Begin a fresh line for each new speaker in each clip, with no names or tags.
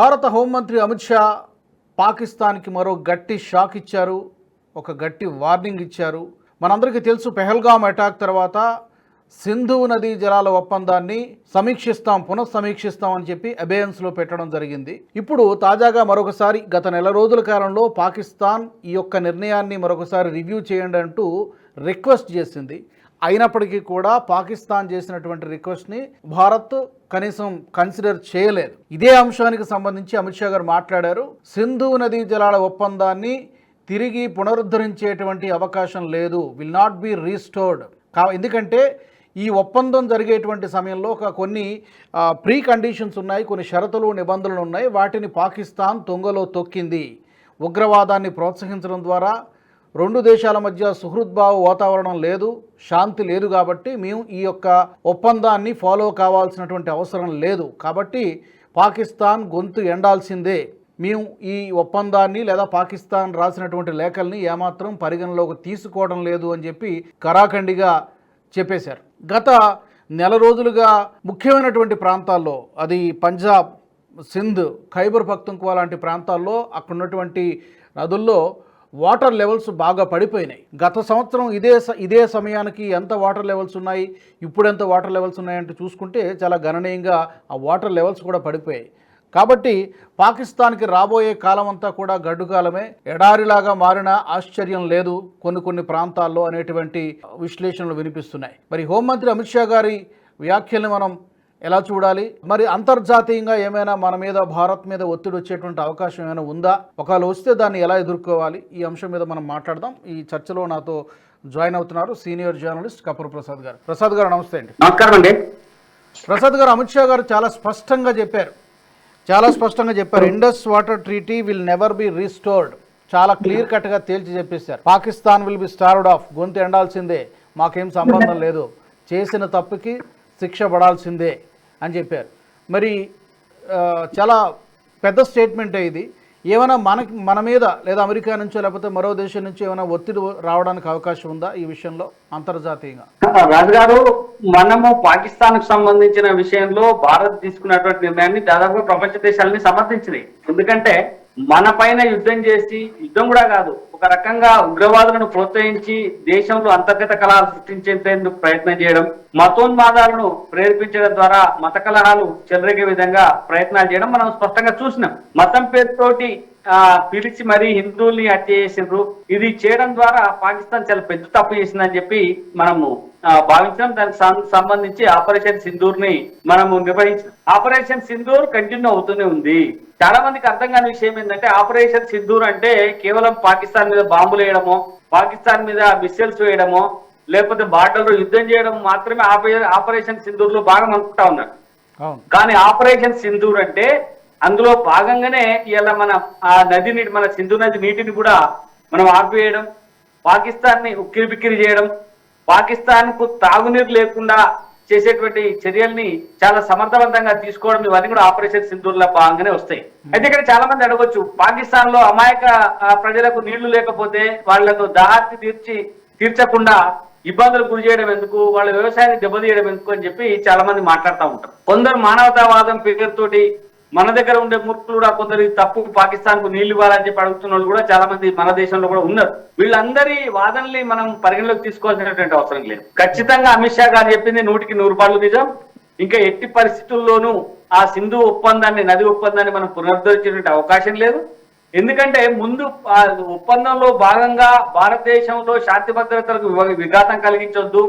భారత హోంమంత్రి అమిత్ షా పాకిస్తాన్కి మరో గట్టి షాక్ ఇచ్చారు ఒక గట్టి వార్నింగ్ ఇచ్చారు. మనందరికీ తెలుసు పెహల్గాం అటాక్ తర్వాత సింధు నదీ జలాల ఒప్పందాన్ని సమీక్షిస్తాం పునఃసమీక్షిస్తాం అని చెప్పి అబేయన్స్లో పెట్టడం జరిగింది. ఇప్పుడు తాజాగా మరొకసారి గత నెల రోజుల కాలంలో పాకిస్తాన్ ఈ యొక్క నిర్ణయాన్ని మరొకసారి రివ్యూ చేయండి అంటూ రిక్వెస్ట్ చేసింది. అయినప్పటికీ కూడా పాకిస్తాన్ చేసినటువంటి రిక్వెస్ట్ని భారత్ కనీసం కన్సిడర్ చేయలేదు. ఇదే అంశానికి సంబంధించి అమిత్ షా గారు మాట్లాడారు. సింధు నదీ జలాల ఒప్పందాన్ని తిరిగి పునరుద్ధరించేటువంటి అవకాశం లేదు. విల్ నాట్ బి రీస్టోర్డ్ కా ఎందుకంటే ఈ ఒప్పందం జరిగేటువంటి సమయంలో ఒక కొన్ని ప్రీ కండిషన్స్ ఉన్నాయి కొన్ని షరతులు నిబంధనలు ఉన్నాయి. వాటిని పాకిస్తాన్ తొంగలో తొక్కింది. ఉగ్రవాదాన్ని ప్రోత్సహించడం ద్వారా రెండు దేశాల మధ్య సుహృద్భావ వాతావరణం లేదు శాంతి లేదు కాబట్టి మేము ఈ యొక్క ఒప్పందాన్ని ఫాలో కావాల్సినటువంటి అవసరం లేదు. కాబట్టి పాకిస్తాన్ గొంతు ఎండాల్సిందే. మేము ఈ ఒప్పందాన్ని లేదా పాకిస్తాన్ రాసినటువంటి లేఖల్ని ఏమాత్రం పరిగణలోకి తీసుకోవడం లేదు అని చెప్పి కరాఖండిగా చెప్పేశారు. గత నెల రోజులుగా ముఖ్యమైనటువంటి ప్రాంతాల్లో అది పంజాబ్ సింధ్ ఖైబర్ పఖ్తుంక్వా లాంటి ప్రాంతాల్లో అక్కడ ఉన్నటువంటి నదుల్లో వాటర్ లెవెల్స్ బాగా పడిపోయినాయి. గత సంవత్సరం ఇదే స- ఇదే సమయానికి ఎంత వాటర్ లెవెల్స్ ఉన్నాయి ఇప్పుడు ఎంత వాటర్ లెవెల్స్ ఉన్నాయంటే చూసుకుంటే చాలా గణనీయంగా ఆ వాటర్ లెవెల్స్ కూడా పడిపోయాయి. కాబట్టి పాకిస్తాన్కి రాబోయే కాలం అంతా కూడా గడ్డు కాలమే ఎడారిలాగా మారిన ఆశ్చర్యం లేదు కొన్ని కొన్ని ప్రాంతాల్లో అనేటువంటి విశ్లేషణలు వినిపిస్తున్నాయి. మరి హోంమంత్రి అమిత్ షా గారి వ్యాఖ్యల్ని మనం ఎలా చూడాలి? మరి అంతర్జాతీయంగా ఏమైనా మన మీద భారత్ మీద ఒత్తిడి వచ్చేటువంటి అవకాశం ఏమైనా ఉందా? ఒకవేళ వస్తే దాన్ని ఎలా ఎదుర్కోవాలి? ఈ అంశం మీద మనం మాట్లాడదాం. ఈ చర్చలో నాతో జాయిన్ అవుతున్నారు సీనియర్ జర్నలిస్ట్ కపూర్ ప్రసాద్ గారు. ప్రసాద్ గారు నమస్తే అండి.
నమస్కారం అండి.
ప్రసాద్ గారు అమిత్ షా గారు చాలా స్పష్టంగా చెప్పారు. చాలా స్పష్టంగా చెప్పారు. Indus water treaty will never be restored. చాలా క్లియర్ కట్గా తేల్చి చెప్పేశారు. Pakistan will be starved off. గొంతు ఎండాల్సిందే. మాకేం సంబంధం లేదు. చేసిన తప్పుకి శిక్ష పడాల్సిందే. అని చెప్పారు. మరి ఆ, చాలా పెద్ద స్టేట్మెంటే ఇది. ఏమైనా మనకి మన మీద లేదా అమెరికా నుంచో లేకపోతే మరో దేశం నుంచి ఏమైనా ఒత్తిడి రావడానికి అవకాశం ఉందా ఈ విషయంలో అంతర్జాతీయంగా?
రాజుగారు మనము పాకిస్తాన్కు సంబంధించిన విషయంలో భారత్ తీసుకున్నటువంటి నిర్ణయాన్ని దాదాపుగా ప్రపంచ దేశాలని సమర్థించినాయి. ఎందుకంటే మన పైన యుద్ధం చేసి యుద్ధం కూడా కాదు ఒక రకంగా ఉగ్రవాదులను ప్రోత్సహించి దేశంలో అంతర్గత కలహాలు సృష్టించేందుకు ప్రయత్నం చేయడం మతోన్మాదాలను ప్రేరేపించడం ద్వారా మత కలహాలు చెలరేగే విధంగా ప్రయత్నాలు చేయడం మనం స్పష్టంగా చూసినాం. మతం పేరుతోటి పిలిచి మరీ హిందువుల్ని హత్య చేసిండ్రు. ఇది చేయడం ద్వారా పాకిస్తాన్ చాలా పెద్ద తప్పు చేసిందని చెప్పి మనము భావించడం దానికి సంబంధించి ఆపరేషన్ సింధూర్ని మనము నిర్వహించాం ఆపరేషన్ సింధూర్ కంటిన్యూ అవుతూనే ఉంది. చాలా మందికి అర్థం కాని విషయం ఏంటంటే ఆపరేషన్ సింధూర్ అంటే కేవలం పాకిస్తాన్ మీద బాంబులు వేయడమో పాకిస్తాన్ మీద మిస్సైల్స్ వేయడమో లేకపోతే బార్డర్లో యుద్ధం చేయడం మాత్రమే ఆపరే- ఆపరేషన్ సింధూర్లో భాగం అనుకుంటా ఉన్నారు. కానీ ఆపరేషన్ సింధూర్ అంటే అందులో భాగంగానే ఇలా మన ఆ నది నీటి మన సింధు నది నీటిని కూడా మనం ఆపివేయడం పాకిస్తాన్ని ఉక్కిరి బిక్కిరి చేయడం పాకిస్తాన్కు తాగునీరు లేకుండా చేసేటువంటి చర్యల్ని చాలా సమర్థవంతంగా తీసుకోవడం ఇవన్నీ కూడా ఆపరేషన్ సింధూర్లో భాగంగానే వస్తాయి. అయితే ఇక్కడ చాలా మంది అడగొచ్చు పాకిస్తాన్లో అమాయక ప్రజలకు నీళ్ళు లేకపోతే వాళ్ళకు దాహార్తి తీర్చి తీర్చకుండా ఇబ్బందులు గురి చేయడం ఎందుకు వాళ్ళ వ్యవసాయాన్ని దెబ్బతీయడం ఎందుకు అని చెప్పి చాలా మంది మాట్లాడుతూ ఉంటారు. కొందరు మానవతావాదం పేరుతోటి మన దగ్గర ఉండే మూర్ఖులు కూడా కొందరు తప్పు పాకిస్తాన్కు నీళ్ళు ఇవ్వాలని చెప్పి అడుగుతున్న వాళ్ళు కూడా చాలా మంది మన దేశంలో కూడా ఉన్నారు. వీళ్ళందరి వాదనల్ని మనం పరిగణలోకి తీసుకోవాల్సినటువంటి అవసరం లేదు. ఖచ్చితంగా అమిత్ షా గారు చెప్పింది నూటికి నూరు పాళ్ళు నిజం. ఇంకా ఎట్టి పరిస్థితుల్లోనూ ఆ సింధు ఒప్పందాన్ని నది ఒప్పందాన్ని మనం పునరుద్ధరించేటువంటి అవకాశం లేదు. ఎందుకంటే ముందు ఆ ఒప్పందంలో భాగంగా భారతదేశంలో శాంతి భద్రతలకు విఘాతం కలిగించొద్దు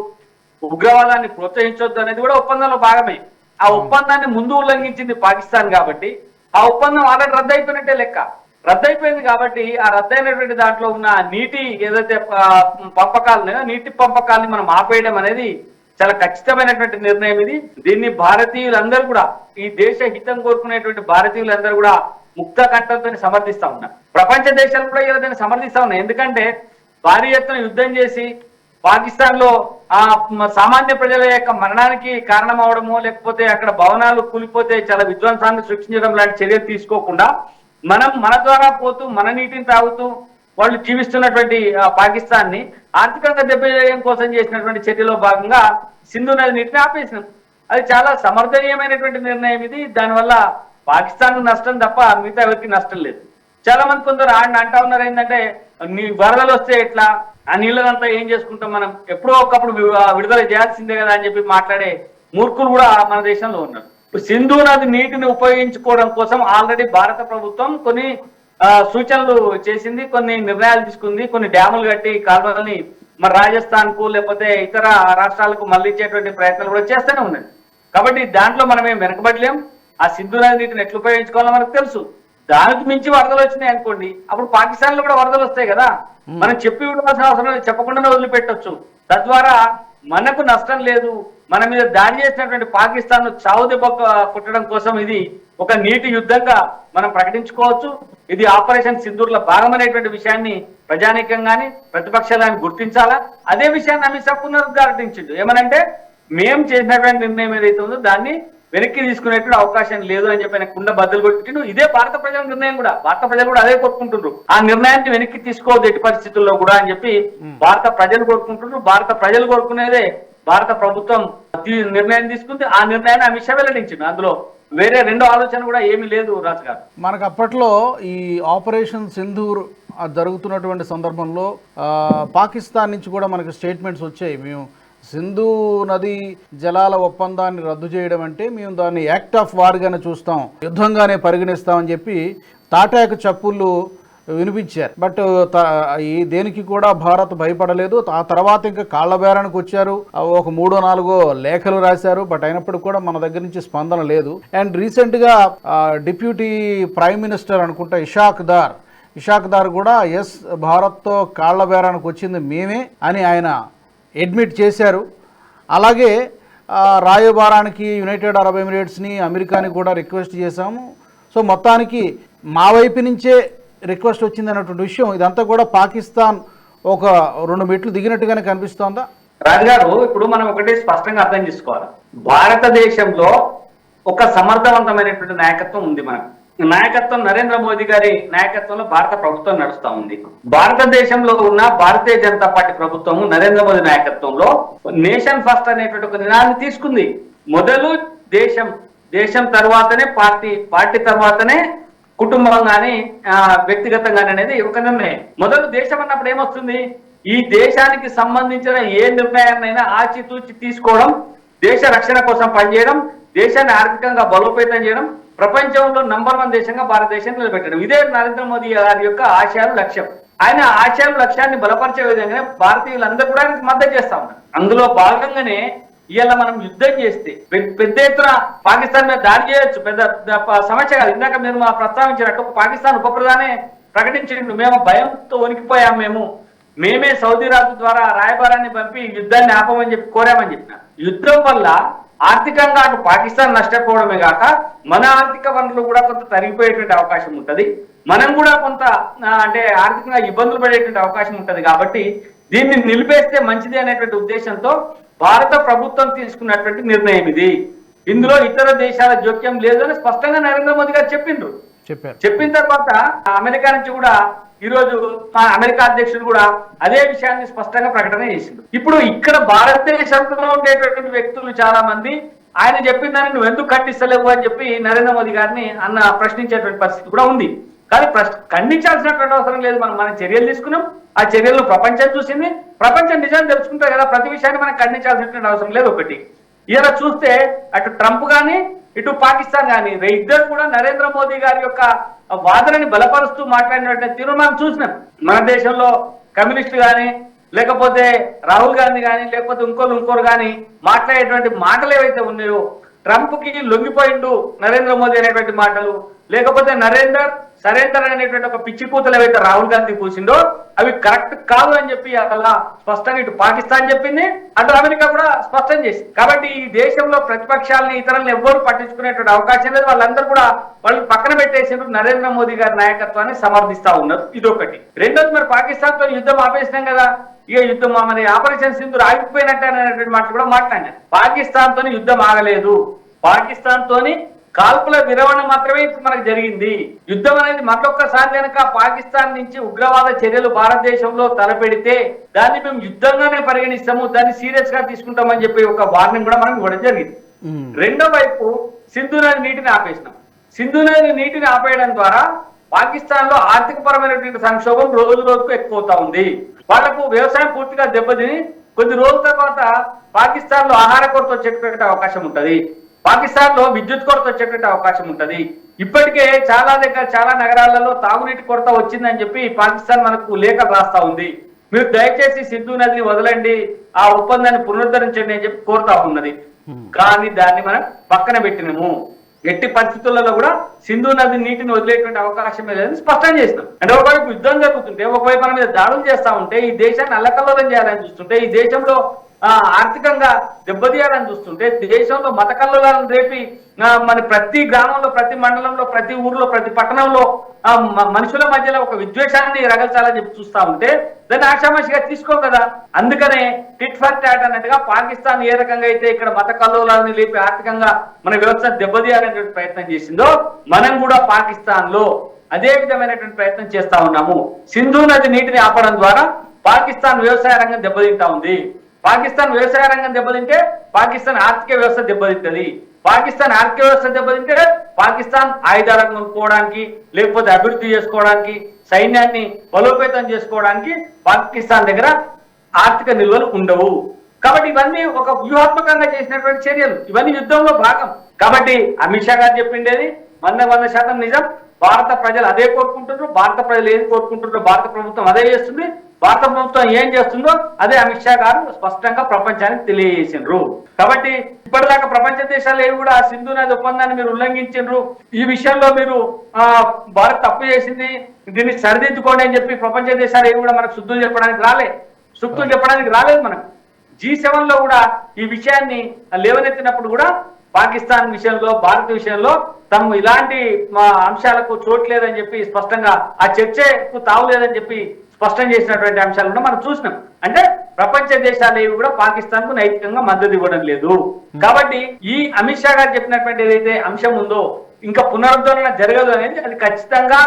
ఉగ్రవాదాన్ని ప్రోత్సహించొద్దు అనేది కూడా ఒప్పందంలో భాగమే. ఆ ఒప్పందాన్ని ముందు ఉల్లంఘించింది పాకిస్తాన్ కాబట్టి ఆ ఒప్పందం ఆల్రెడీ రద్దయిపోయినట్టే లెక్క. రద్దయిపోయింది కాబట్టి ఆ రద్దయినటువంటి దాంట్లో ఉన్న నీటి ఏదైతే పంపకాలను నీటి పంపకాలని మనం ఆపేయడం అనేది చాలా ఖచ్చితమైనటువంటి నిర్ణయం ఇది. దీన్ని భారతీయులందరూ కూడా ఈ దేశ హితం కోరుకునేటువంటి భారతీయులందరూ కూడా ముక్త కంఠంతో సమర్థిస్తా ఉన్నారు. ప్రపంచ దేశాలు కూడా ఇలా దీన్ని సమర్థిస్తా ఉన్నాయి ఎందుకంటే భారీ ఎత్తున యుద్ధం చేసి పాకిస్తాన్లో ఆ సామాన్య ప్రజల యొక్క మరణానికి కారణం అవడమో లేకపోతే అక్కడ భవనాలు కూలిపోతే చాలా విధ్వంసాన్ని సృష్టించడం లాంటి చర్యలు తీసుకోకుండా మనం మన ద్వారా పోతూ మన నీటిని తాగుతూ వాళ్ళు జీవిస్తున్నటువంటి పాకిస్తాన్ని ఆర్థికంగా దెబ్బతీయడం కోసం చేసినటువంటి చర్యలో భాగంగా సింధు నది నీటిని ఆపేసినాం. అది చాలా సమర్థనీయమైనటువంటి నిర్ణయం ఇది. దానివల్ల పాకిస్తాన్ నష్టం తప్ప మిగతా ఎవరికి నష్టం లేదు. చాలా మంది కొందరు ఆడిన అంటా ఉన్నారు ఏంటంటే నీ వరదలు వస్తే ఎట్లా? ఆ నీళ్ళనంతా ఏం చేసుకుంటాం మనం? ఎప్పుడో ఒకప్పుడు విడుదల చేయాల్సిందే కదా అని చెప్పి మాట్లాడే మూర్ఖులు కూడా మన దేశంలో ఉన్నారు. ఇప్పుడు సింధు నది నీటిని ఉపయోగించుకోవడం కోసం ఆల్రెడీ భారత ప్రభుత్వం కొన్ని ఆ, సూచనలు చేసింది కొన్ని నిర్ణయాలు తీసుకుంది కొన్ని డ్యాములు కట్టి కాలువలని మరి రాజస్థాన్కు లేకపోతే ఇతర రాష్ట్రాలకు మళ్ళించేటువంటి ప్రయత్నాలు కూడా చేస్తూనే ఉన్నాయి కాబట్టి దాంట్లో మనం ఏం వెనకబడలేం. ఆ సింధు నది నీటిని ఎట్లా ఉపయోగించుకోవాలో మనకు తెలుసు. దానికి మించి వరదలు వచ్చినాయి అనుకోండి అప్పుడు పాకిస్తాన్లో కూడా వరదలు వస్తాయి కదా. మనం చెప్పి ఉండాల్సిన అవసరం లేదు చెప్పకుండానే వదిలిపెట్టొచ్చు. తద్వారా మనకు నష్టం లేదు మన మీద దాడి చేసినటువంటి పాకిస్తాన్ చావు దెబ్బ కొట్టడం కోసం ఇది ఒక నీటి యుద్ధంగా మనం ప్రకటించుకోవచ్చు. ఇది ఆపరేషన్ సింధూర్ల భాగమనేటువంటి విషయాన్ని ప్రజానీకం గాని ప్రతిపక్షాలు కానీ గుర్తించాలా? అదే విషయాన్ని అమిత్ షా పునరుద్ఘాటించిండు. ఏమనంటే మేము చేసినటువంటి నిర్ణయం ఏదైతే ఉందో దాన్ని వెనక్కి తీసుకునేటువంటి అవకాశం లేదు అని చెప్పి ఆయన కుండ బద్దలు కొట్టిండు. ఇదే భారత ప్రజల నిర్ణయం కూడా. భారత ప్రజలు కూడా అదే కోరుకుంటున్నారు ఆ నిర్ణయాన్ని వెనక్కి తీసుకోవద్దు ఎట్టి పరిస్థితుల్లో కూడా అని చెప్పి భారత ప్రజలు కోరుకుంటున్నారు భారత ప్రజలు కోరుకునేదే భారత ప్రభుత్వం నిర్ణయం తీసుకుంది. ఆ నిర్ణయాన్ని అమిత్ షా వెల్లడించింది అందులో వేరే రెండో ఆలోచన కూడా ఏమీ లేదు రాజు గారు.
మనకు అప్పట్లో ఈ ఆపరేషన్ సింధూర్ జరుగుతున్నటువంటి సందర్భంలో పాకిస్తాన్ నుంచి కూడా మనకు స్టేట్మెంట్స్ వచ్చాయి. మేము సింధు నది జలాల ఒప్పందాన్ని రద్దు చేయడం అంటే మేము దాన్ని యాక్ట్ ఆఫ్ వార్గానే చూస్తాం యుద్ధంగానే పరిగణిస్తామని చెప్పి తాటాకు చప్పుళ్ళు వినిపించారు. బట్ త- ఈ దేనికి కూడా భారత్ భయపడలేదు. ఆ తర్వాత ఇంకా కాళ్ళ బేరానికి వచ్చారు ఒక మూడో నాలుగో లేఖలు రాశారు. బట్ అయినప్పటికీ కూడా మన దగ్గర నుంచి స్పందన లేదు. అండ్ రీసెంట్గా డిప్యూటీ ప్రైమ్ మినిస్టర్ అనుకుంటా ఇషాక్ దార్. ఇషాక్ దార్ కూడా ఎస్ భారత్తో కాళ్ళ బేరానికి వచ్చింది మేమే అని ఆయన అడ్మిట్ చేశారు. అలాగే రాయబారానికి యునైటెడ్ అరబ్ ఎమిరేట్స్ని అమెరికాని కూడా రిక్వెస్ట్ చేశాము. సో మొత్తానికి మా వైపు నుంచే రిక్వెస్ట్ వచ్చింది అన్నటువంటి విషయం ఇదంతా కూడా పాకిస్తాన్ ఒక రెండు మెట్లు దిగినట్టుగానే కనిపిస్తోందా?
రాజుగారు ఇప్పుడు మనం ఒకటి స్పష్టంగా అర్థం చేసుకోవాలి. భారతదేశంలో ఒక సమర్థవంతమైనటువంటి నాయకత్వం ఉంది మనకు. నాయకత్వం నరేంద్ర మోదీ గారి నాయకత్వంలో భారత ప్రభుత్వం నడుస్తా ఉంది. భారతదేశంలో ఉన్న భారతీయ జనతా పార్టీ ప్రభుత్వము నరేంద్ర మోదీ నాయకత్వంలో నేషన్ ఫస్ట్ అనేటువంటి ఒక నినాదాన్ని తీసుకుంది. మొదలు దేశం దేశం తర్వాతనే పార్టీ పార్టీ తర్వాతనే కుటుంబం కానీ వ్యక్తిగతంగా అనేది ఒక నిర్ణయం. మొదలు దేశం అన్నప్పుడు ఏమొస్తుంది? ఈ దేశానికి సంబంధించిన ఏ నిర్ణయాన్నైనా ఆచితూచి తీసుకోవడం దేశ రక్షణ కోసం పనిచేయడం దేశాన్ని ఆర్థికంగా బలోపేతం చేయడం ప్రపంచంలో నంబర్ వన్ దేశంగా భారతదేశం నిలబెట్టడం. ఇదే నరేంద్ర మోదీ గారి యొక్క ఆశయాలు లక్ష్యం. ఆయన ఆశయాలు లక్ష్యాన్ని బలపరిచే విధంగానే భారతీయులందరూ కూడా ఆయనకు మద్దతు చేస్తా ఉన్నారు. అందులో భాగంగానే ఇలా మనం యుద్ధం చేస్తే పెద్ద ఎత్తున పాకిస్తాన్ మీద దాడి చేయొచ్చు. పెద్ద సమస్య కాదు. ఇందాక మీరు మా ప్రస్తావించినట్టు పాకిస్తాన్ ఉప ప్రధాని ప్రకటించిండు. మేము భయంతో వణికిపోయాం మేము. మేమే సౌదీ రాజు ద్వారా రాయబారాన్ని పంపి యుద్ధాన్ని ఆపమని చెప్పి కోరామని చెప్పిన యుద్ధం వల్ల ఆర్థికంగా అటు పాకిస్తాన్ నష్టపోవడమే కాక మన ఆర్థిక వనరులు కూడా కొంత తరిగిపోయేటువంటి అవకాశం ఉంటది. మనం కూడా కొంత అంటే ఆర్థికంగా ఇబ్బందులు పడేటువంటి అవకాశం ఉంటది కాబట్టి దీన్ని నిలిపేస్తే మంచిది అనేటువంటి ఉద్దేశంతో భారత ప్రభుత్వం తీసుకున్నటువంటి నిర్ణయం ఇది. ఇందులో ఇతర దేశాల జోక్యం లేదని స్పష్టంగా నరేంద్ర మోదీ గారు చెప్పిండ్రు.
చెప్పారు.
చెప్పిన తర్వాత అమెరికా నుంచి కూడా ఈ రోజు అమెరికా అధ్యక్షుడు కూడా అదే విషయాన్ని స్పష్టంగా ప్రకటన చేసిండు. ఇప్పుడు ఇక్కడ భారతదేశంలో ఉండేటటువంటి వ్యక్తులు చాలా మంది ఆయన చెప్పిన దాన్ని నువ్వు ఎందుకు కట్టిస్తలేవు అని చెప్పి నరేంద్ర మోదీ గారిని అన్న ప్రశ్నించేటువంటి పరిస్థితి కూడా ఉంది. కానీ ప్రశ్న ఖండించాల్సినటువంటి అవసరం లేదు. మనం మనం చర్యలు తీసుకున్నాం. ఆ చర్యలు ప్రపంచం చూసింది. ప్రపంచం నిజాన్ని తెలుసుకుంటారు కదా. ప్రతి విషయాన్ని మనం ఖండించాల్సినటువంటి అవసరం లేదు ఒకటి. ఇలా చూస్తే అటు ట్రంప్ కానీ ఇటు పాకిస్తాన్ కానీ ఇద్దరు కూడా నరేంద్ర మోదీ గారి యొక్క వాదనని బలపరుస్తూ మాట్లాడినటువంటి తీరు మనం చూసినాం. మన దేశంలో కమ్యూనిస్టులు కానీ లేకపోతే రాహుల్ గాంధీ కానీ లేకపోతే ఇంకోరు ఇంకోరు కానీ మాట్లాడేటువంటి మాటలు ఏవైతే ఉన్నాయో ట్రంప్కి లొంగిపోయిండు నరేంద్ర మోదీ అనేటువంటి మాటలు లేకపోతే నరేందర్ సరేందర్ అనేటువంటి ఒక పిచ్చి కూతలు ఏవైతే రాహుల్ గాంధీ కూసిండో అవి కరెక్ట్ కాదు అని చెప్పి అలా స్పష్టంగా ఇటు పాకిస్తాన్ చెప్పింది అటు అమెరికా కూడా స్పష్టం చేసింది. కాబట్టి ఈ దేశంలో ప్రతిపక్షాలని ఇతరులను ఎవ్వరు పట్టించుకునేటువంటి అవకాశం లేదు. వాళ్ళందరూ కూడా వాళ్ళు పక్కన పెట్టేసినప్పుడు నరేంద్ర మోదీ గారి నాయకత్వాన్ని సమర్థిస్తా ఉన్నారు. ఇదొకటి. రెండోది మరి పాకిస్తాన్తో యుద్ధం ఆపేసినాం కదా. ఇక యుద్ధం మరి ఆపరేషన్ సింధు ఆగిపోయినట్టు అనేటువంటి మాటలు కూడా మాట్లాడారు పాకిస్తాన్ తోని యుద్ధం ఆగలేదు. పాకిస్తాన్ తోని కాల్పుల విరమణ మాత్రమే ఇప్పుడు మనకు జరిగింది. యుద్ధం అనేది మరొక్కసారి కనుక పాకిస్తాన్ నుంచి ఉగ్రవాద చర్యలు భారతదేశంలో తలపెడితే దాన్ని మేము యుద్ధంగానే పరిగణిస్తాము దాన్ని సీరియస్గా తీసుకుంటామని చెప్పి ఒక వార్నింగ్ కూడా మనం ఇవ్వడం జరిగింది. రెండో వైపు సింధు నది నీటిని ఆపేసినాం. సింధు నది నీటిని ఆపేయడం ద్వారా పాకిస్తాన్లో ఆర్థిక పరమైనటువంటి సంక్షోభం రోజు రోజుకు ఎక్కువ అవుతా ఉంది. వాళ్ళకు వ్యవసాయం పూర్తిగా దెబ్బతిని కొద్ది రోజుల తర్వాత పాకిస్తాన్లో ఆహార కొరత వచ్చేటువంటి అవకాశం ఉంటది. పాకిస్తాన్లో విద్యుత్ కొరత వచ్చేటువంటి అవకాశం ఉంటది. ఇప్పటికే చాలా దగ్గర చాలా నగరాలలో తాగునీటి కొరత వచ్చిందని చెప్పి పాకిస్తాన్ మనకు లేఖలు రాస్తా ఉంది. మీరు దయచేసి సింధు నదిని వదలండి ఆ ఒప్పందాన్ని పునరుద్ధరించండి అని చెప్పి కోరుతా ఉన్నది. కానీ దాన్ని మనం పక్కన పెట్టినము. ఎట్టి పరిస్థితులలో కూడా సింధు నది నీటిని వదిలేటువంటి అవకాశం లేదని స్పష్టం చేసినాం. అంటే ఒకవైపు యుద్ధం జరుగుతుంటే ఒకవైపు మన మీద దాడులు చేస్తా ఉంటే ఈ దేశాన్ని అల్లకల్లోలం చేయాలని చూస్తుంటే ఈ దేశంలో ఆర్థికంగా దెబ్బతీయాలని చూస్తుంటే దేశంలో మత కల్లోలాలను రేపి మన ప్రతి గ్రామంలో ప్రతి మండలంలో ప్రతి ఊర్లో ప్రతి పట్టణంలో మనుషుల మధ్యలో ఒక విద్వేషాన్ని రగల్చాలని చెప్పి చూస్తా ఉంటే దాన్ని ఆషామాషిగా తీసుకో కదా. అందుకనే టిట్ ఫర్ టాట్ అన్నట్టుగా పాకిస్తాన్ ఏ రకంగా అయితే ఇక్కడ మత కల్లోలాలను లేపి ఆర్థికంగా మన వ్యవస్థ దెబ్బతీయాలనేటువంటి ప్రయత్నం చేసిందో మనం కూడా పాకిస్తాన్లో అదే విధమైనటువంటి ప్రయత్నం చేస్తా ఉన్నాము. సింధు నది నీటిని ఆపడం ద్వారా పాకిస్తాన్ వ్యవసాయ రంగం దెబ్బతింటా ఉంది. పాకిస్తాన్ వ్యవసాయ రంగం దెబ్బతింటే పాకిస్తాన్ ఆర్థిక వ్యవస్థ దెబ్బతింటది. పాకిస్తాన్ ఆర్థిక వ్యవస్థ దెబ్బతింటే పాకిస్తాన్ ఆయుధాలను కొనుక్కోవడానికి లేకపోతే అభివృద్ధి చేసుకోవడానికి సైన్యాన్ని బలోపేతం చేసుకోవడానికి పాకిస్తాన్ దగ్గర ఆర్థిక నిల్వలు ఉండవు. కాబట్టి ఇవన్నీ ఒక వ్యూహాత్మకంగా చేసినటువంటి చర్యలు. ఇవన్నీ యుద్ధంలో భాగం. కాబట్టి అమిత్ షా గారు చెప్పిండేది వంద వంద శాతం నిజం. భారత ప్రజలు అదే కోరుకుంటున్నారు భారత ప్రజలు ఏది కోరుకుంటున్నారు భారత ప్రభుత్వం అదే చేస్తుంది. భారత ప్రభుత్వం ఏం చేస్తుందో అదే అమిత్ షా గారు స్పష్టంగా ప్రపంచానికి తెలియజేసిండ్రు. కాబట్టి ఇప్పటిదాకా ప్రపంచ దేశాలు ఏవి కూడా సింధు నది ఒప్పందాన్ని మీరు ఉల్లంఘించిండ్రు. ఈ విషయంలో మీరు ఆ భారత్ తప్పు చేసింది దీన్ని సరిదిద్దుకోండి అని చెప్పి ప్రపంచ దేశాలు ఏవి కూడా మనకు శుద్ధులు చెప్పడానికి రాలే. సూక్తులు చెప్పడానికి రాలేదు మనకు. జీ సెవెన్లో కూడా ఈ విషయాన్ని లేవనెత్తినప్పుడు కూడా పాకిస్తాన్ విషయంలో భారత్ విషయంలో తమ ఇలాంటి మా అంశాలకు చోటు లేదని చెప్పి స్పష్టంగా ఆ చర్చకు తావు లేదని చెప్పి స్పష్టం చేసినటువంటి అంశాలు కూడా మనం చూసినాం. అంటే ప్రపంచ దేశాలు ఏవి కూడా పాకిస్తాన్కు నైతికంగా మద్దతు ఇవ్వడం లేదు. కాబట్టి ఈ అమిత్ షా గారు చెప్పినటువంటి ఏదైతే అంశం ఉందో ఇంకా పునరుద్ధరణ జరగదు అనేది అది ఖచ్చితంగా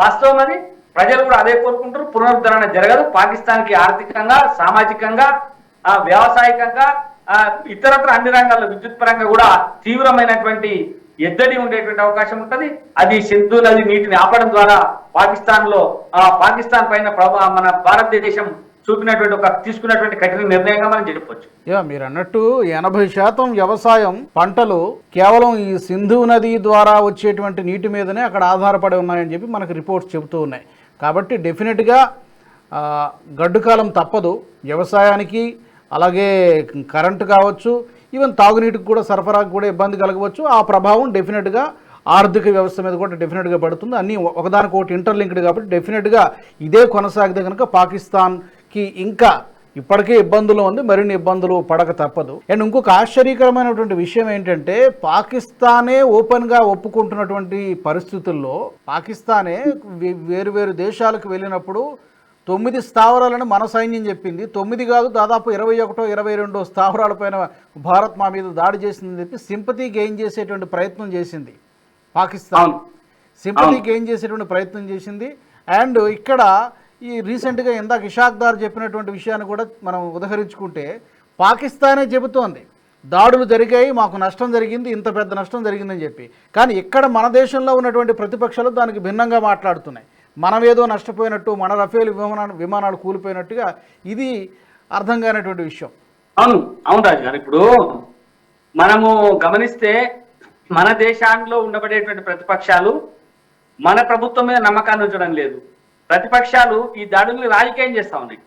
వాస్తవం అది. ప్రజలు కూడా అదే కోరుకుంటారు పునరుద్ధరణ జరగదు. పాకిస్తాన్కి ఆర్థికంగా సామాజికంగా ఆ వ్యవసాయకంగా ఆ ఇతరత్ర అన్ని రంగాల్లో విద్యుత్ పరంగా కూడా తీవ్రమైనటువంటి ఎద్దడి ఉండేటువంటి అవకాశం ఉంటుంది. అది సింధు నది నీటిని ఆపడం ద్వారా పాకిస్తాన్లో ఆ పాకిస్తాన్ పైన మన భారతదేశం చూపినటువంటి ఒక తీసుకున్నటువంటి కఠిన నిర్ణయంగా మనం చెప్పొచ్చు.
యా మీరు అన్నట్టు ఎనభై శాతం వ్యవసాయం పంటలు కేవలం ఈ సింధు నది ద్వారా వచ్చేటువంటి నీటి మీదనే అక్కడ ఆధారపడి ఉన్నాయని చెప్పి మనకు రిపోర్ట్స్ చెబుతూ ఉన్నాయి. కాబట్టి డెఫినెట్గా గడ్డుకాలం తప్పదు. వ్యవసాయానికి అలాగే కరెంటు కావచ్చు ఈవెన్ తాగునీటికి కూడా సరఫరాకు కూడా ఇబ్బంది కలగవచ్చు. ఆ ప్రభావం డెఫినెట్గా ఆర్థిక వ్యవస్థ మీద కూడా డెఫినెట్గా పడుతుంది. అన్నీ ఒకదానికొకటి ఇంటర్లింక్డ్ కాబట్టి డెఫినెట్గా ఇదే కొనసాగితే కనుక పాకిస్తాన్కి ఇంకా ఇప్పటికే ఇబ్బందులు ఉంది. మరిన్ని ఇబ్బందులు పడక తప్పదు. అండ్ ఇంకొక ఆశ్చర్యకరమైనటువంటి విషయం ఏంటంటే పాకిస్తానే ఓపెన్గా ఒప్పుకుంటున్నటువంటి పరిస్థితుల్లో పాకిస్తానే వేరు వేరు దేశాలకు వెళ్ళినప్పుడు తొమ్మిది స్థావరాలను మన సైన్యం చెప్పింది. తొమ్మిది కాదు దాదాపు ఇరవై ఒకటో ఇరవై రెండో స్థావరాలపైన భారత్ మా మీద దాడి చేసిందని చెప్పి సింపతి గెయిన్ చేసేటువంటి ప్రయత్నం చేసింది పాకిస్తాన్. సింపతి గెయిన్ చేసేటువంటి ప్రయత్నం చేసింది. అండ్ ఇక్కడ ఈ రీసెంట్గా ఇందాక ఇషాక్ దార్ చెప్పినటువంటి విషయాన్ని కూడా మనం ఉదహరించుకుంటే పాకిస్తానే చెబుతోంది దాడులు జరిగాయి మాకు నష్టం జరిగింది ఇంత పెద్ద నష్టం జరిగిందని చెప్పి. కానీ ఇక్కడ మన దేశంలో ఉన్నటువంటి ప్రతిపక్షాలు దానికి భిన్నంగా మాట్లాడుతున్నాయి. మనం ఏదో నష్టపోయినట్టు మన రఫేల్ విమానాలు విమానాలు కూలిపోయినట్టుగా ఇది అర్థం కానటువంటి విషయం.
అవును అవును రాజు గారు. ఇప్పుడు మనము గమనిస్తే మన దేశంలో ఉండబడేటువంటి ప్రతిపక్షాలు మన ప్రభుత్వం మీద నమ్మకాన్ని ఉంచడం లేదు. ప్రతిపక్షాలు ఈ దాడుల్ని రాజకీయం చేస్తా ఉన్నాయి.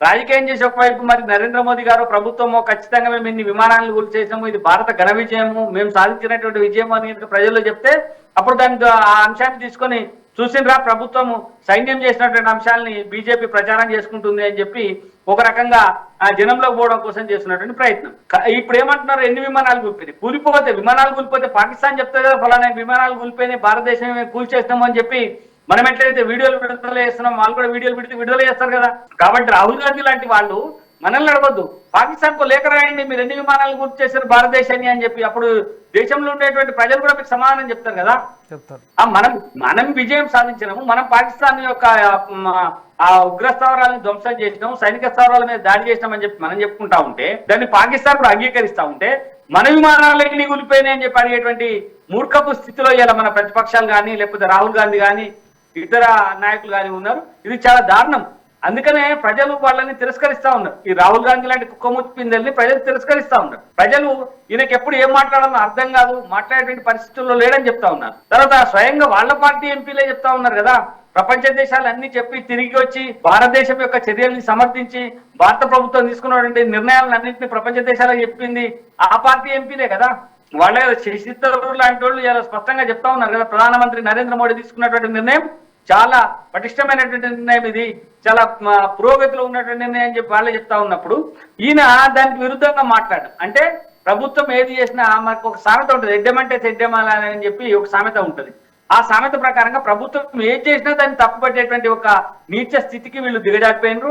రాజకీయం చేసే ఒకవైపు మరి నరేంద్ర మోదీ గారు ప్రభుత్వము ఖచ్చితంగా మేము ఇన్ని విమానాలను గురి చేసాము ఇది భారత ఘన విజయము మేము సాధించినటువంటి విజయం అని ప్రజల్లో చెప్తే అప్పుడు దాని ఆ అంశాన్ని తీసుకొని చూసిండ్రా ప్రభుత్వము సైన్యం చేసినటువంటి అంశాలని బీజేపీ ప్రచారం చేసుకుంటుంది అని చెప్పి ఒక రకంగా ఆ జనంలోకి పోవడం కోసం చేస్తున్నటువంటి ప్రయత్నం. ఇప్పుడు ఏమంటున్నారు? ఎన్ని విమానాలు కూలిపోయినాయి? కూలిపోతే విమానాలు కూలిపోతే పాకిస్తాన్ చెప్తే కదా ఫలానా విమానాలు కూలిపోయినాయి భారతదేశం కూల్చేస్తాము అని చెప్పి మనం ఎట్లయితే వీడియోలు విడుదల చేస్తున్నాం వాళ్ళు కూడా వీడియోలు విడితే విడుదల చేస్తారు కదా. కాబట్టి రాహుల్ గాంధీ లాంటి వాళ్ళు మనల్ని అడగొద్దు పాకిస్తాన్కు లేఖ రాయండి మీరు ఎన్ని విమానాలు గుర్తు చేశారు భారతదేశాన్ని అని చెప్పి. అప్పుడు దేశంలో ఉండేటువంటి ప్రజలు కూడా మీకు సమాధానం చెప్తారు కదా?
చెప్తారు.
మనం మనం విజయం సాధించినాము మనం పాకిస్తాన్ యొక్క ఆ, ఉగ్ర స్థావరాలను ధ్వంసం చేసినాము సైనిక స్థావరాల మీద దాడి చేసినామని చెప్పి మనం చెప్పుకుంటా ఉంటే దాన్ని పాకిస్తాన్ కూడా అంగీకరిస్తా ఉంటే మన విమానాలన్నీ కూలిపోయినాయి అని చెప్పి అడిగేటువంటి మూర్ఖపు స్థితిలో ఇలా మన ప్రతిపక్షాలు కానీ లేకపోతే రాహుల్ గాంధీ కానీ ఇతర నాయకులు కానీ ఉన్నారు. ఇది చాలా దారుణం. అందుకనే ప్రజలు వాళ్ళని తిరస్కరిస్తా ఉన్నారు. ఈ రాహుల్ గాంధీ లాంటి కుక్కముచ్చి పిందెల్ని ప్రజలు తిరస్కరిస్తా ఉన్నారు. ప్రజలు ఈయనకి ఎప్పుడు ఏం మాట్లాడాలో అర్థం కాదు మాట్లాడేటువంటి పరిస్థితుల్లో లేడని చెప్తా ఉన్నారు. తర్వాత స్వయంగా వాళ్ళ పార్టీ ఎంపీలే చెప్తా ఉన్నారు కదా. ప్రపంచ దేశాలు అన్ని చెప్పి తిరిగి వచ్చి భారతదేశం యొక్క చర్యల్ని సమర్థించి భారత ప్రభుత్వం తీసుకున్నటువంటి నిర్ణయాలను అన్నింటినీ ప్రపంచ దేశాలకు చెప్పింది ఆ పార్టీ ఎంపీలే కదా. వాళ్ళే కదా శశి లాంటి వాళ్ళు ఇలా స్పష్టంగా చెప్తా ఉన్నారు కదా. ప్రధానమంత్రి నరేంద్ర మోడీ తీసుకున్నటువంటి నిర్ణయం చాలా పటిష్టమైనటువంటి నిర్ణయం ఇది. చాలా పురోగతిలో ఉన్నటువంటి నిర్ణయం అని చెప్పి వాళ్ళే చెప్తా ఉన్నప్పుడు ఈయన దానికి విరుద్ధంగా మాట్లాడు అంటే ప్రభుత్వం ఏది చేసినా మనకు ఒక సామెత ఉంటుంది. ఎడ్డమంటే తెడ్డమాలని చెప్పి ఒక సామెత ఉంటుంది. ఆ సామెత ప్రకారంగా ప్రభుత్వం ఏది చేసినా దాన్ని తప్పుపట్టేటువంటి ఒక నీచ స్థితికి వీళ్ళు దిగజారిపోయినరు.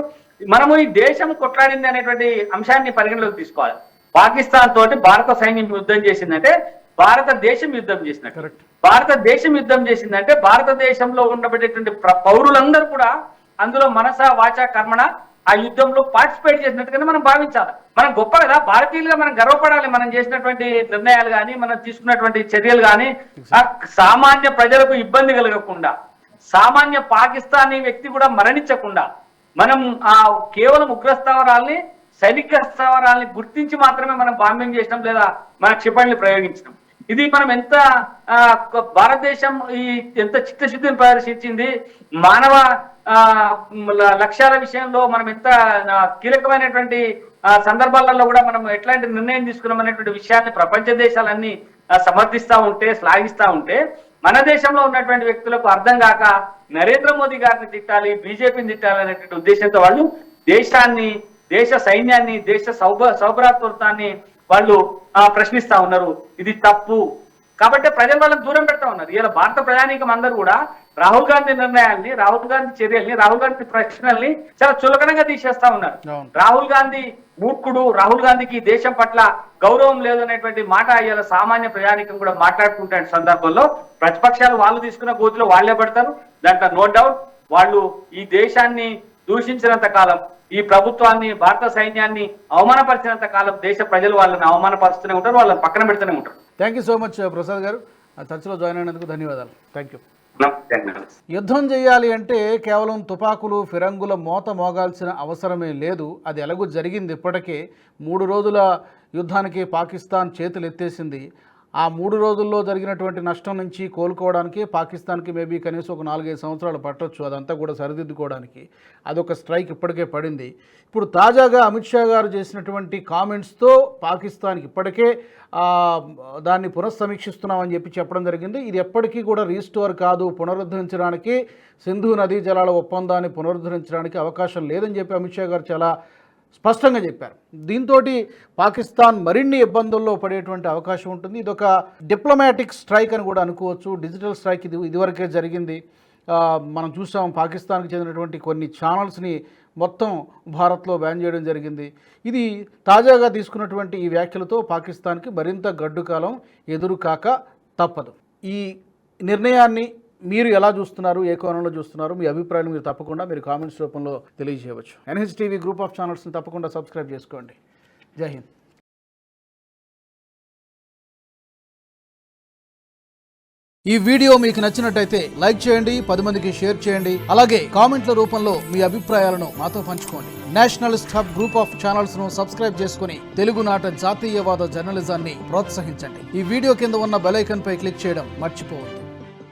మనము ఈ దేశం కొట్లాడింది అనేటువంటి అంశాన్ని పరిగణలోకి తీసుకోవాలి. పాకిస్తాన్ తోటి భారత సైన్యం యుద్ధం చేసిందంటే భారతదేశం యుద్ధం చేసినట్టు.
కరెక్ట్.
భారతదేశం యుద్ధం చేసిందంటే భారతదేశంలో ఉండబడేటువంటి పౌరులందరూ కూడా అందులో మనస వాచ కర్మణ ఆ యుద్ధంలో పార్టిసిపేట్ చేసినట్టుగానే మనం భావించాలి. మనం గొప్ప కదా. భారతీయులుగా మనం గర్వపడాలి. మనం చేసినటువంటి నిర్ణయాలు కానీ మనం తీసుకున్నటువంటి చర్యలు కానీ సామాన్య ప్రజలకు ఇబ్బంది కలగకుండా సామాన్య పాకిస్తానీ వ్యక్తి కూడా మరణించకుండా మనం ఆ కేవలం ఉగ్రస్థావరాల్ని సైనిక స్థావరాల్ని గుర్తించి మాత్రమే మనం బాంబింగ్ చేసినాం లేదా మన క్షిపణిని ప్రయోగించినాం. ఇది మనం ఎంత ఆ, భారతదేశం ఈ ఎంత చిత్తశుద్ధిని ప్రదర్శించింది మానవ ఆ, ల- లక్ష్యాల విషయంలో మనం ఎంత కీలకమైనటువంటి సందర్భాలలో కూడా మనం ఎట్లాంటి నిర్ణయం తీసుకున్నాం అనేటువంటి విషయాన్ని ప్రపంచ దేశాలన్నీ సమర్థిస్తూ సమర్థిస్తా ఉంటే శ్లాఘిస్తూ ఉంటే మన దేశంలో ఉన్నటువంటి వ్యక్తులకు అర్థం కాక నరేంద్ర మోదీ గారిని తిట్టాలి బీజేపీని తిట్టాలి అనేటువంటి ఉద్దేశంతో వాళ్ళు దేశాన్ని దేశ సైన్యాన్ని దేశ సౌభ సౌభ్రాతృత్వాన్ని వాళ్ళు ఆ, ప్రశ్నిస్తా ఉన్నారు. ఇది తప్పు. కాబట్టి ప్రజలు వాళ్ళని దూరం పెడతా ఉన్నారు. ఇలా భారత ప్రజానీకం అందరూ కూడా రాహుల్ గాంధీ నిర్ణయాల్ని రాహుల్ గాంధీ చర్యల్ని రాహుల్ గాంధీ ప్రశ్నల్ని చాలా చులకనంగా తీసేస్తా ఉన్నారు. రాహుల్ గాంధీ మూర్ఖుడు రాహుల్ గాంధీకి దేశం పట్ల గౌరవం లేదు అనేటువంటి మాట ఇవాళ సామాన్య ప్రజానికం కూడా మాట్లాడుకుంటున్న సందర్భంలో ప్రతిపక్షాలు వాళ్ళు తీసుకున్న గోతిలో వాళ్ళే పడతారు. దాంట్లో నో డౌట్ వాళ్ళు ఈ దేశాన్ని దూషించినంత కాలం ఈ ప్రభుత్వాన్ని భారత సైన్యాన్ని అవమానపరిచినంత కాలం దేశ ప్రజలు వాళ్ళని అవమానపరుస్తూనే ఉంటారు వాళ్ళని పక్కన పెడుతూనే ఉంటారు.
థ్యాంక్ సో మచ్ ప్రసాద్ గారు. చర్చలో జాయిన్ అయినందుకు ధన్యవాదాలు. థ్యాంక్. యుద్ధం చేయాలి అంటే కేవలం తుపాకులు ఫిరంగుల మోత మోగాల్సిన అవసరమే లేదు. అది ఎలాగూ జరిగింది ఇప్పటికే. మూడు రోజుల యుద్ధానికి పాకిస్తాన్ చేతులు ఎత్తేసింది ఆ మూడు రోజుల్లో జరిగినటువంటి నష్టం నుంచి కోలుకోవడానికి పాకిస్తాన్కి మేబీ కనీసం ఒక నాలుగైదు సంవత్సరాలు పట్టొచ్చు. అదంతా కూడా సరిదిద్దుకోవడానికి అదొక స్ట్రైక్ ఇప్పటికే పడింది. ఇప్పుడు తాజాగా అమిత్ షా గారు చేసినటువంటి కామెంట్స్తో పాకిస్తాన్కి ఇప్పటికే దాన్ని పునఃసమీక్షిస్తున్నామని చెప్పి చెప్పడం జరిగింది. ఇది ఎప్పటికీ కూడా రీస్టోర్ కాదు. పునరుద్ధరించడానికి సింధు నదీ జలాల ఒప్పందాన్ని పునరుద్ధరించడానికి అవకాశం లేదని చెప్పి అమిత్ షా గారు చాలా స్పష్టంగా చెప్పారు. దీంతో పాకిస్తాన్ మరిన్ని ఇబ్బందుల్లో పడేటువంటి అవకాశం ఉంటుంది. ఇది ఒక డిప్లొమాటిక్ స్ట్రైక్ అని కూడా అనుకోవచ్చు. డిజిటల్ స్ట్రైక్ ఇది ఇదివరకే జరిగింది. మనం చూసాం పాకిస్తాన్కి చెందినటువంటి కొన్ని ఛానల్స్ని మొత్తం భారత్లో బ్యాన్ చేయడం జరిగింది. ఇది తాజాగా తీసుకున్నటువంటి ఈ వ్యాఖ్యలతో పాకిస్తాన్కి మరింత గడ్డు కాలం ఎదురు కాక తప్పదు. ఈ నిర్ణయాన్ని మీరు ఎలా చూస్తున్నారు ఏ కోణంలో చూస్తున్నారు మీ అభిప్రాయాలు మీరు తప్పకుండా మీరు కామెంట్స్ రూపంలో తెలియజేయవచ్చు. ఎన్హెచ్ టీవీ గ్రూప్ ఆఫ్ ఛానల్స్ని తప్పకుండా సబ్స్క్రైబ్ చేసుకోండి. జై హింద్. ఈ వీడియో మీకు నచ్చినట్టయితే లైక్ చేయండి పది మందికి షేర్ చేయండి. అలాగే కామెంట్ల రూపంలో మీ అభిప్రాయాలను మాతో పంచుకోండి. నేషనలిస్ట్ హబ్ గ్రూప్ ఆఫ్ ఛానల్స్ను సబ్స్క్రైబ్ చేసుకుని తెలుగునాట జాతీయవాద జర్నలిజాన్ని ప్రోత్సహించండి. ఈ వీడియో కింద ఉన్న బెల్ పై క్లిక్ చేయడం మర్చిపోవద్దు.